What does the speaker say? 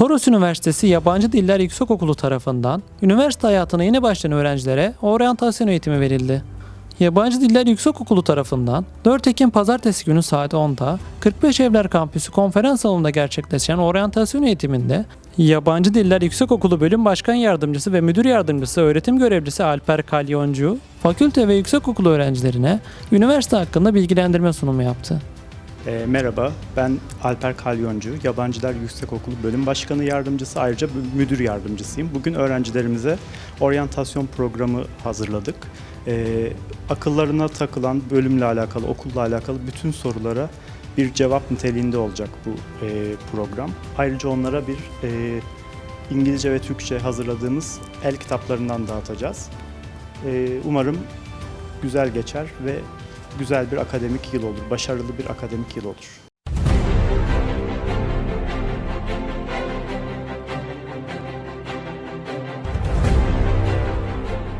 Toros Üniversitesi Yabancı Diller Yüksekokulu tarafından üniversite hayatına yeni başlayan öğrencilere oryantasyon eğitimi verildi. Yabancı Diller Yüksekokulu tarafından 4 Ekim Pazartesi günü saat 10'da 45 Evler Kampüsü konferans salonunda gerçekleşen oryantasyon eğitiminde Yabancı Diller Yüksekokulu Bölüm Başkan Yardımcısı ve Müdür Yardımcısı Öğretim Görevlisi Alper Kalyoncu, fakülte ve yüksekokulu öğrencilerine üniversite hakkında bilgilendirme sunumu yaptı. E, merhaba, ben Alper Kalyoncu, Yabancılar Yüksekokulu Bölüm Başkanı Yardımcısı, ayrıca müdür yardımcısıyım. Bugün öğrencilerimize oryantasyon programı hazırladık. E, akıllarına takılan bölümle alakalı, okulla alakalı bütün sorulara bir cevap niteliğinde olacak bu e, program. Ayrıca onlara bir e, İngilizce ve Türkçe hazırladığımız el kitaplarından dağıtacağız. E, umarım güzel geçer ve güzel bir akademik yıl olur, başarılı bir akademik yıl olur.